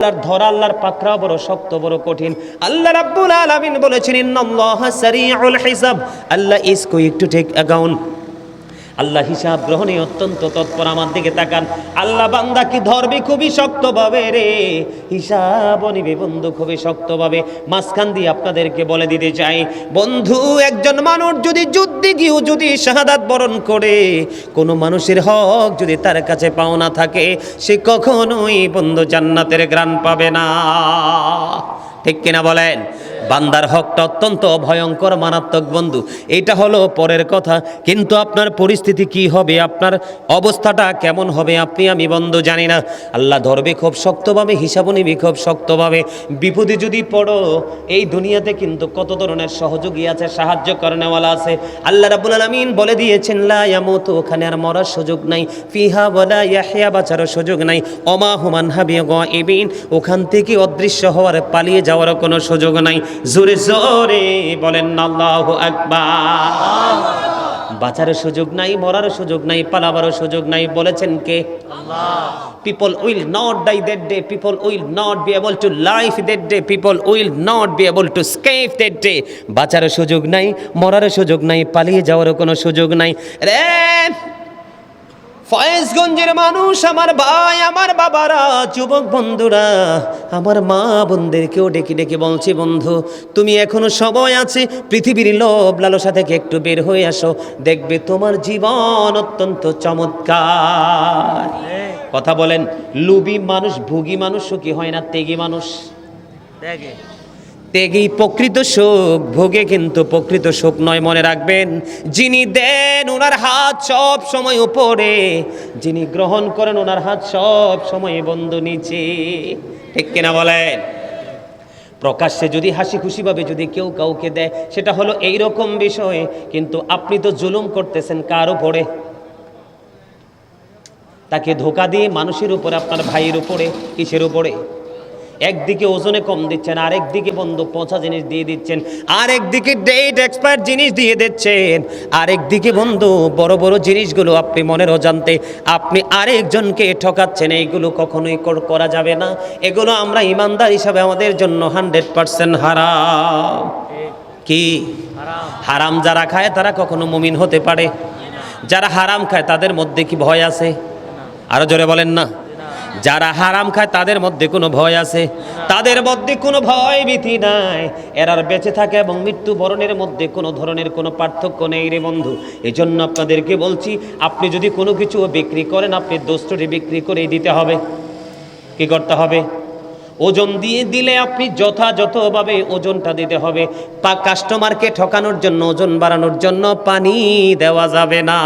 আল্লাহর ধরা, আল্লাহর পাকড়া বড় শক্ত, বড় কঠিন। আল্লাহ রাব্বুল আলামিন বলেছেন, ইন্নাল্লাহা সারিউল হিসাব। Allah is quick to take account Allah হিসাব গ্রহণে অত্যন্ত তৎপর আমার দিকে তাকান। আল্লাহ বান্দা কি ধরবে? খুবই শক্তভাবে রে। হিসাব নিবে বন্ধু, খুবই শক্তভাবে। মাঝখান দিয়ে আপনাদেরকে বলে দিতে চাই, বন্ধু, একজন মানুষ যদি যুদ্ধে গিয়েও যদি শাহাদাত বরণ করে, কোনো মানুষের হক যদি তার কাছে পাওনা থাকে, সে কখনোই বন্ধু জান্নাতের গ্রাণ পাবে না। ঠিক কিনা বলেন? বান্দার হকটা অত্যন্ত ভয়ঙ্কর, মারাত্মক বন্ধু। এটা হলো পরের কথা। কিন্তু আপনার পরিস্থিতি কি হবে? আপনার অবস্থাটা কেমন হবে? আপনি, আমি বন্ধু, জানি না। আল্লাহ ধরবে খুব শক্তভাবে হিসাব নিবি খুব শক্তভাবে। বিপদে যদি পড়ো, এই দুনিয়াতে কিন্তু কত ধরনের সহযোগী আছে, সাহায্য করেনেওয়ালা আছে। আল্লাহ রাবুল আলমিন বলে দিয়েছেন ইয়ামুত ওখানে আর মরার সুযোগ নাই। ফিহা বলা ইয়াহিয়া বাঁচারও সুযোগ নাই। অমা হুমান হাবিয়া গ এবিন ওখান থেকে অদৃশ্য হওয়ার পালিয়ে যাওয়ারও কোনো সুযোগ নাই। জোরে জোরে বলেন, আল্লাহ আকবার। বাঁচারও সুযোগ নাই, মরারও সুযোগ নাই, পালাবারও সুযোগ নাই। বলেছেন কে? People will not die that day people will not be able to life that day people will not be able to escape that day বাঁচারও সুযোগ নাই, মরারও সুযোগ নাই, পালিয়ে যাওয়ারও কোনো সুযোগ নাই। রে ফয়েজগঞ্জের মানুষ, আমার ভাই, আমার বাবারা, যুবক বন্ধুরা, আমার মা বোনদেরকেও ডেকে ডেকে বলছি, বন্ধু, তুমি এখনও সময় আছে? পৃথিবীর লোভ লালসা থেকে একটু বের হয়ে আসো। দেখবে তোমার জীবন অত্যন্ত চমৎকার। কথা বলেন, লুবি মানুষ, ভুগি মানুষ, সুখী হয় না, তেগি মানুষ। দেখে ত্যাগেই প্রকৃত সুখ, ভোগে কিন্তু প্রকৃত সুখ নয়, মনে রাখবেন। যিনি দেন, ওনার হাত সব সময় উপরে। যিনি গ্রহণ করেন, ওনার হাত সব সময় বন্ধ নিচে। ঠিক কিনা বলেন? প্রকাশ্যে যদি হাসি খুশিভাবে যদি কেউ কাউকে দেয়, সেটা হলো এই রকম বিষয়, কিন্তু আপনি তো জুলুম করতেছেন কার উপরে? তাকে ধোকা দিয়ে মানুষের উপরে, আপনার ভাইয়ের উপরে, কিসের উপরে? একদিকে ওজনে কম দিচ্ছেন, আরেকদিকে বন্ধু পচা জিনিস দিয়ে দিচ্ছেন, আরেকদিকে ডেট এক্সপায়ার জিনিস দিয়ে দিচ্ছেন, আরেকদিকে বন্ধু বড় বড় জিনিসগুলো আপনি মনের অজান্তে, আপনি আরেকজনকে ঠকাচ্ছেন, এইগুলো কখনোই কর- যাবে না। এগুলো আমরা ইমানদার হিসাবে আমাদের জন্য হান্ড্রেড পার্সেন্ট হারাম। কি? হারাম যারা খায় তারা কখনো মুমিন হতে পারে। যারা হারাম খায় তাদের মধ্যে কি ভয় আছে? আরও জোরে বলেন না। যারা হারাম খায়, তাদের মধ্যে কোনো ভয় আছে। তাদের মধ্যে কোনো ভয় ভীতি নাই। এরার বেঁচে থাকে এবং মৃত্যু বরণের মধ্যে কোনো ধরনের কোনো পার্থক্য নেই রে বন্ধু। এই জন্য আপনাদেরকে বলছি, আপনি যদি কোনো কিছু বিক্রি করেন, আপনি দোস্তটি বিক্রি করেই দিতে হবে। কি করতে হবে? ওজন দিয়ে দিলে আপনি যথাযথভাবে ওজনটা দিতে হবে। পা কাস্টমারকে ঠকানোর জন্য, ওজন বাড়ানোর জন্য পানি দেওয়া যাবে না।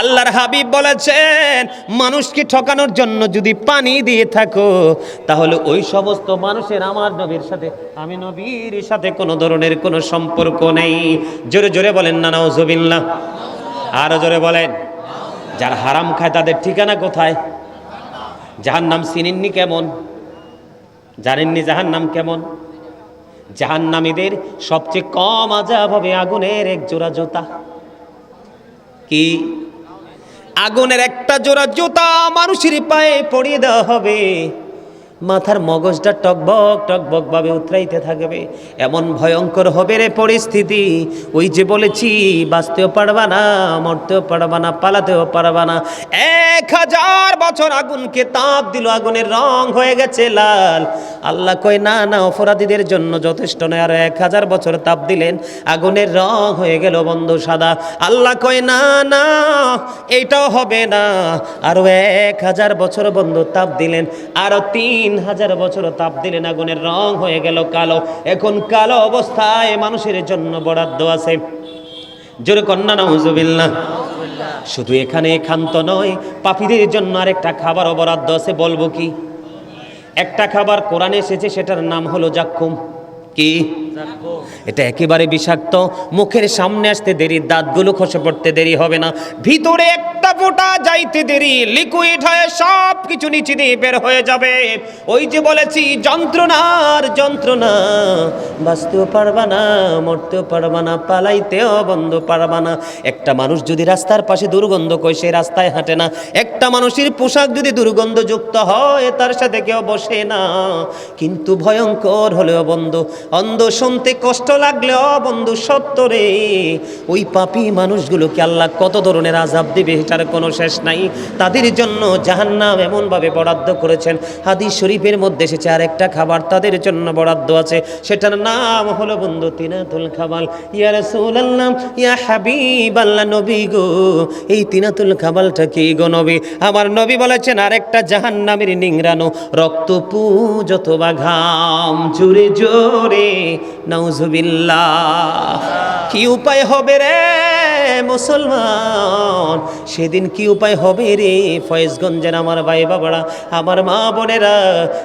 আল্লাহর হাবিব বলেছেন, মানুষকে ঠকানোর জন্য যদি পানি দিয়ে থাকো, তাহলে ওই সমস্ত মানুষের আমার নবীর সাথে, আমি নবীর সাথে কোনো ধরনের কোনো সম্পর্ক নেই। জোরে জোরে বলেন না নাউজুবিল্লাহ আরও জোরে বলেন, যারা হারাম খায় তাদের ঠিকানা কোথায়? যাহার নাম চিনেননি কেমন? জানেননি জাহান নাম কেমন? জাহান্নামীদের সবচেয়ে কম আজাব হবে আগুনের এক জোড়া জোতা। কি? আগুনের একটা জোড়া জোতা মানুষের পায়ে পড়িয়ে দেওয়া হবে। মাথার মগজটা টকবক টকবক ভাবে উতরাইতে থাকবে। এমন ভয়ঙ্কর হবে রে পরিস্থিতি। ওই যে বলেছি, বাঁচতেও পারবা না, মরতেও পারবা না, পালাতেও পারবা না। এক হাজার বছর আগুনকে তাপ দিল, আগুনের রং হয়ে গেছে লাল। আল্লাহ কয়, না না, অপরাধীদের জন্য যথেষ্ট নয়। আর এক হাজার বছর তাপ দিলেন, আগুনের রং হয়ে গেল বন্ধ সাদা। আল্লাহ কয়, না না এইটাও হবে না। আরও এক হাজার বছর বন্ধ তাপ দিলেন আরও তিন হাজার বছর তাপ দিলেন আগুনের রং হয়ে গেল কালো। এখন কালো অবস্থায় মানুষের জন্য বরাদ্দ আছে। জোরে কন্যা নজুবিল্লা শুধু এখানে ক্ষান্ত নয়, পাপীদের জন্য আরেকটা খাবার বরাদ্দ আছে, বলব কি? একটা খাবার কোরআনে এসেছে, সেটার নাম হলো জাক্ষুম কি? এটা একেবারে বিষাক্ত। মুখের সামনে আসতে দেরি, দাঁতগুলো খসে পড়তে দেরি হবে না। ভিতরে একটা ফোঁটা যাইতে দেরি লিকুইড হয়ে সব কিছু নিচে দিয়ে বের হয়ে যাবে। ওই যে বলেছি, যন্ত্রণার যন্ত্রণা। বাঁচতেও পারবা না, মরতেও পারবা না, পালাইতেও বন্ধ পারবা না। একটা মানুষ যদি রাস্তার পাশে দুর্গন্ধ কয়, সে রাস্তায় হাঁটে না। একটা মানুষের পোশাক যদি দুর্গন্ধযুক্ত হয়, তার সাথে কেউ বসে না। কিন্তু ভয়ঙ্কর হলেও বন্ধু। অন্ধ শুনতে কষ্ট লাগলেও বন্ধু, সত্য রে। ওই পাপি মানুষগুলোকে আল্লাহ কত ধরনের আজাব দিবে, এটার কোনো শেষ নাই। তাদের জন্য জাহান্নাম এমনভাবে বরাদ্দ করেছেন। হাদিস শরীফের মধ্যে এসেছে আর একটা খাবার তাদের জন্য বরাদ্দ আছে। সেটার নাম হলো, বন্ধু, তিনাতুল খাবাল ইয়া রাসূলুল্লাহ, ইয়া হাবিব আল্লাহ নবী গো, এই তিনাতুল খাবালটা কি গো নবী? আমার নবী বলেছেন, আরেকটা জাহান্নামের নিংরানো রক্ত পুজত বা ঘাম জোরে জোরে নাউজুবিল্লাহ কি উপায় হবে রে? মুসলমান? সেদিন কি উপায় হবে রে ফয়েজগঞ্জের আমার ভাই বাবারা? আমার মা বোনেরা,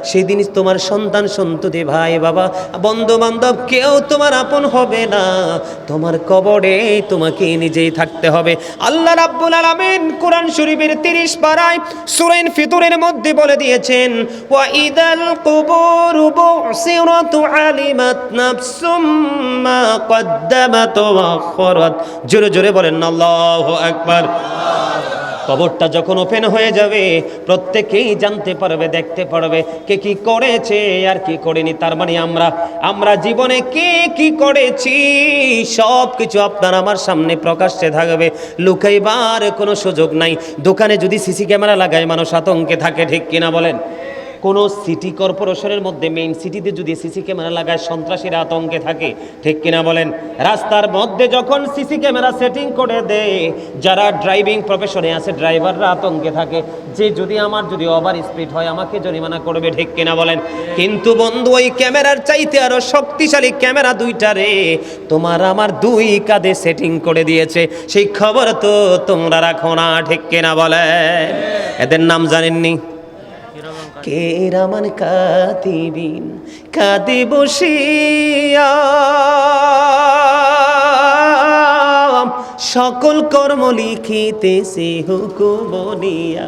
সেদিন তোমার সন্তান সন্ততি ভাই বাবা বন্ধু বান্ধব কেউ তোমার আপন হবে না। তোমার কবরে তোমাকে নিজেই থাকতে হবে। আল্লাহ রাব্বুল আলামিন কোরআন শরীফের 30 পারায় সূরা ফিতরের মধ্যে বলে দিয়েছেন, ওয়া ইদাল কুবুর বুসিরাত আলিমাত নাফসুম মা কদ্দামাত ওয়া আখরাত। জোরে জোরে বলেন, আল্লাহু আকবার। কবরটা যখন ওপেন হয়ে যাবে, প্রত্যেকেই জানতে পারবে, দেখতে পারবে কে কি করেছে আর কি করেনি। তার মানে আমরা আমরা জীবনে কে কি করেছি সব কিছু আপনার আমার সামনে প্রকাশ্যে থাকবে। লুকাইবার কোনো সুযোগ নাই। দোকানে যদি সিসি ক্যামেরা লাগায়, মানুষ আতঙ্কে থাকে, ঠিক কিনা বলেন? কোনো সিটি কর্পোরেশনের মধ্যে মেইন সিটিতে যদি সিসি ক্যামেরা লাগায়, সন্ত্রাসীরা আতঙ্কে থাকে। ঠিক কিনা বলেন? রাস্তার মধ্যে যখন সিসি ক্যামেরা সেটিং করে দেয়, যারা ড্রাইভিং প্রফেশনে আছে ড্রাইভাররা আতঙ্কে থাকে। যে যদি আমার যদি ওভার স্পিড হয়, আমাকে জরিমানা করবে, ঠিক কিনা বলেন? কিন্তু বন্ধু, ওই ক্যামেরার চাইতে আরও শক্তিশালী ক্যামেরা দুইটা রে, তোমার আমার দুই কাঁধে সেটিং করে দিয়েছে। সেই খবর তো তোমরা রাখো না, ঠিক কিনা বলেন? এদের নাম জানেননি? কে রামান কাতিবিন কাঁদে বসিয়া সকল কর্ম লিখিতেছে হুকুমনিয়া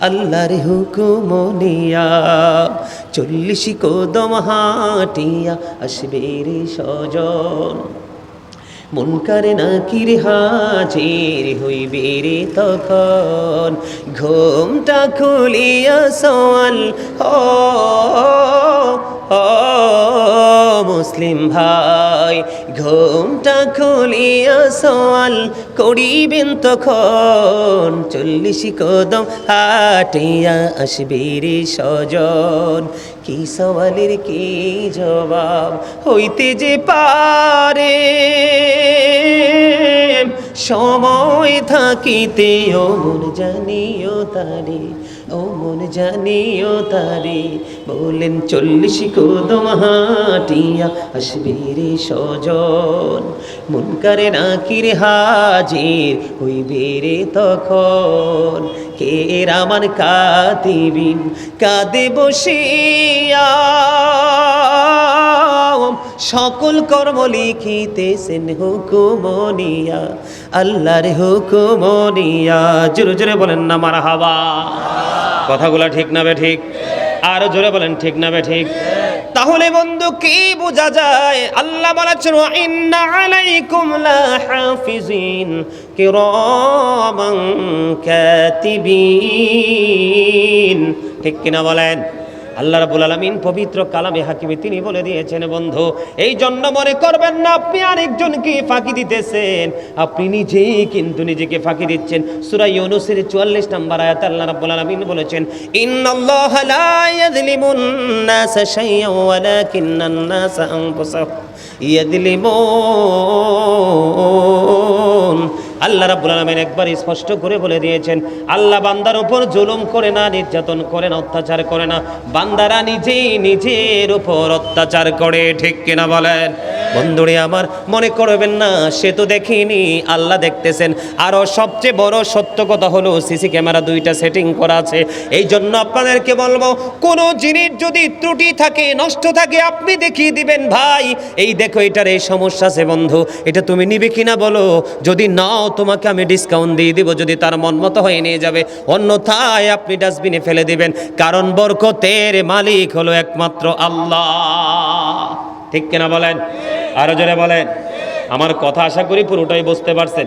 আল্লাহর হুকুমনিয়া চল্লিশ কদম হাটিয়া আসবে রে সজন মন করে না কির হাজির হইবে রে তখন? ঘুমটা খুলিয়া সওয়াল ও মুসলিম ভাই ঘুমটা খুলিয়া সওয়াল করিবেন তখন চল্লিশ কদম হাটিয়া আসবে রে সজন কি সওয়ালের কি জবাব? হইতে যে পারে। সময় থাকিতে ও মন জানিও তারে। ও মন জানিও তারে, বলেন চল্লিশ কদম হাটিয়া আসবে রে সজন মন করে না রে হাজির হইবে রে তখন। কে রামান কাতিবিন, কাঁদে বসিয়া সকল কর্ম লিখিতেছেন হুকুমনিয়া আল্লাহর হুকুমনিয়া জোরে জোরে বলেন না মার হাবা কথাগুলো ঠিক না ঠিক? আরও জোরে বলেন, ঠিক না ঠিক? তাহলে বন্ধু, কি বোঝা যায়? আল্লাহ বলেছেন ইন্না আলাইকুম লা হাফিজিন কিরামান কাতিবিন। ঠিক কিনা বলেন? আল্লাহ রাবুল আলমিন পবিত্র কালামে হাকিমে তিনি বলে দিয়েছেন, বন্ধু, এই জন্য মনে করবেন না, আপনি আরেকজনকে ফাঁকি দিতেছেন। আপনি নিজেই কিন্তু নিজেকে ফাঁকি দিচ্ছেন। সুরাই ইউনুসের চুয়াল্লিশ নম্বর আয়াত আল্লাহ রাব্বুল আলামিন বলেছেন, ইন্নাল্লাহ আল্লাহ রাবুল আলমেন একবার স্পষ্ট করে বলে দিয়েছেন, আল্লাহ বান্দার ওপর জুলুম করে না, নির্যাতন করে না, অত্যাচার করে না। বান্দারা নিজেই নিজের উপর অত্যাচার করে, ঠিক কিনা বলেন? বন্ধুরে আমার, মনে করবেন না, সে তো দেখিনি, আল্লাহ দেখতেছেন। আরও সবচেয়ে বড় সত্য কথা হলো, সিসি ক্যামেরা দুইটা সেটিং করা আছে। এই জন্য আপনাদেরকে বলব, কোনো জিনিস যদি ত্রুটি থাকে, নষ্ট থাকে, আপনি দেখিয়ে দিবেন ভাই। এই দেখো, এটার এই সমস্যা আছে বন্ধু, এটা তুমি নিবে কিনা বলো? যদি নাও, তোমাকে আমি ডিসকাউন্ট দিয়ে দিব, যদি তার মন মতো হয়ে নিয়ে যাবে। অন্যথায় আপনি ডাস্টবিনে ফেলে দিবেন। কারণ বরকতের মালিক হলো একমাত্র আল্লাহ। ঠিক কিনা বলেন? আরও জোরে বলেন। আমার কথা আশা করি পুরোটাই বুঝতে পারছেন।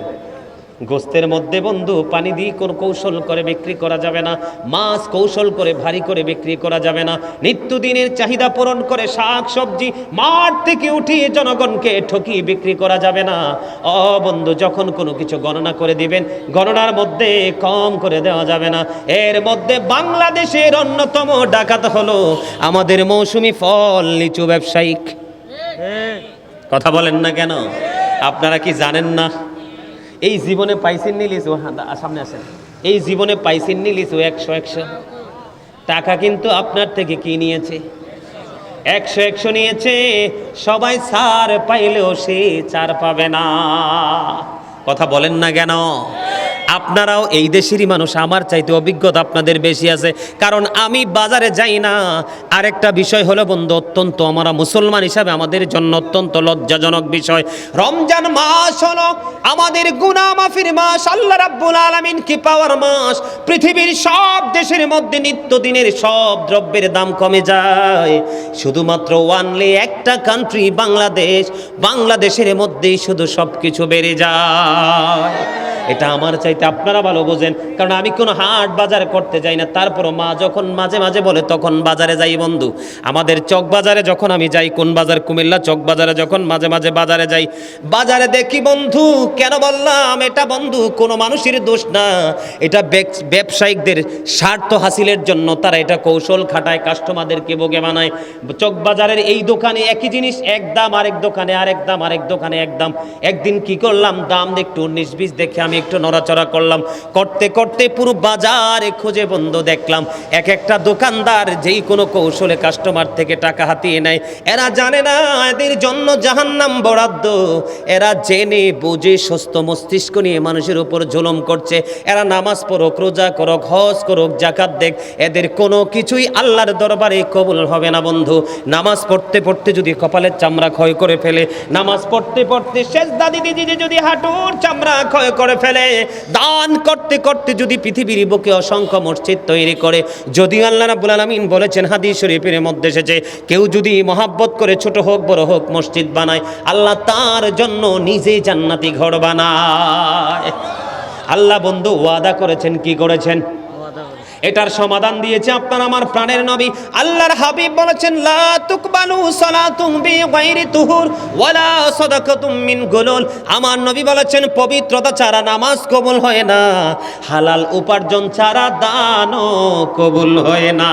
গোস্তের মধ্যে বন্ধু, পানি দিয়ে কোনো কৌশল করে বিক্রি করা যাবে না। মাছ কৌশল করে ভারী করে বিক্রি করা যাবে না। নিত্যদিনের চাহিদা পূরণ করে শাক, সবজি মাঠ থেকে উঠিয়ে জনগণকে ঠকিয়ে বিক্রি করা যাবে না। অ, বন্ধু, যখন কোনো কিছু গণনা করে দিবেন, গণনার মধ্যে কম করে দেওয়া যাবে না। এর মধ্যে বাংলাদেশের অন্যতম ডাকাত হলো আমাদের মৌসুমি ফল, লিচু ব্যবসায়িক। কথা বলেন না কেন? আপনারা কি জানেন না? এই জীবনে পাইছেন নি লিচু হ্যাঁ, সামনে আসেন। এই জীবনে পাইছেন নি লিচু একশো একশো। টাকা কিন্তু আপনার থেকে কি নিয়েছে? একশো একশো নিয়েছে। সবাই সার পাইলেও সে চার পাবে না। কথা বলেন না কেন? আপনারাও এই দেশেরই মানুষ, আমার চাইতে অভিজ্ঞতা আপনাদের বেশি আছে। কারণ আমি বাজারে যাই না। আরেকটা বিষয় হলো বন্ধু, অত্যন্ত আমরা মুসলমান হিসাবে আমাদের জন্য অত্যন্ত লজ্জাজনক বিষয়। রমজান মাস হলো আমাদের গুনা মাফির মাস, আল্লাহ রাব্বুল আলামিন কি পাওয়ার মাস? পৃথিবীর সব দেশের মধ্যে নিত্যদিনের সব দ্রব্যের দাম কমে যায়। শুধুমাত্র ওয়ানলি একটা কান্ট্রি বাংলাদেশ। বাংলাদেশের মধ্যেই শুধু সব কিছু বেড়ে যায়। এটা আমার চাইতে আপনারা ভালো বোঝেন। কারণ আমি কোনো হাট বাজার করতে যাই না, তারপরও মা যখন মাঝে মাঝে বলে, তখন বাজারে যাই বন্ধু। আমাদের চক বাজারে যখন আমি যাই, কোন বাজার? কুমিল্লা চক বাজারে যখন মাঝে মাঝে বাজারে যাই, বাজারে দেখি বন্ধু, কেন বললাম, এটা বন্ধু, কোনো মানুষের দোষ না। এটা ব্যবসায়িকদের স্বার্থ হাসিলের জন্য তারা এটা কৌশল খাটায়, কাস্টমারদেরকে বোগে বানায়। চক বাজারের এই দোকানে একই জিনিস, এক দাম আরেক দোকানে, আরেক দাম আরেক দোকানে, এক দাম। একদিন কি করলাম, দাম একটু উনিশ বিশ দেখে আমি একটু নড়াচড়া করলাম। করতে করতে পুরো বাজারে খুঁজে বন্ধ দেখলাম। এক একটা দোকানদার যেই কোনো কৌশলে কাস্টমার থেকে টাকা হাতিয়ে নেয়। এরা জানে না এদের জন্য জাহান্নাম বরাদ্দ। এরা জেনে, বুঝে, সুস্থ মস্তিষ্ক নিয়ে মানুষের উপর জুলুম করছে। এরা নামাজ পড়ুক, রোজা করুক, হজ করুক জাকাত দেখ। এদের কোনো কিছুই আল্লাহর দরবারে কবুল হবে না বন্ধু। নামাজ পড়তে পড়তে যদি কপালের চামড়া ক্ষয় করে ফেলে, নামাজ পড়তে পড়তে শেষ দাদি দিদি যদি হাঁটুর চামড়া ক্ষয় করে ফেলে দান করতে করতে যদি পৃথিবীর বুকে অসংখ্য মসজিদ তৈরি করে, যদি আল্লাহ রাব্বুল আলামিন বলেছেন, হাদিস শরীফের মধ্যে এসেছে, কেউ যদি মহাব্বত করে ছোট হোক, বড় হোক, মসজিদ বানায়, আল্লাহ তার জন্য নিজে জান্নাতি ঘর বানায় আল্লাহ বন্ধু, ওয়াদা করেছেন, কি করেছেন। এটার সমাধান দিয়েছে আপনার আমার প্রাণের নবী। আল্লাহর হাবিব বলেছেন, লা তুকবালু সালাতুম বিগাইরি তুহুর, ওয়ালা সাদাকাতুম মিন গুলুল। আমার নবী বলেছেন, পবিত্রতা ছাড়া নামাজ কবুল হয় না, হালাল উপার্জন ছাড়া দানও কবুল হয় না।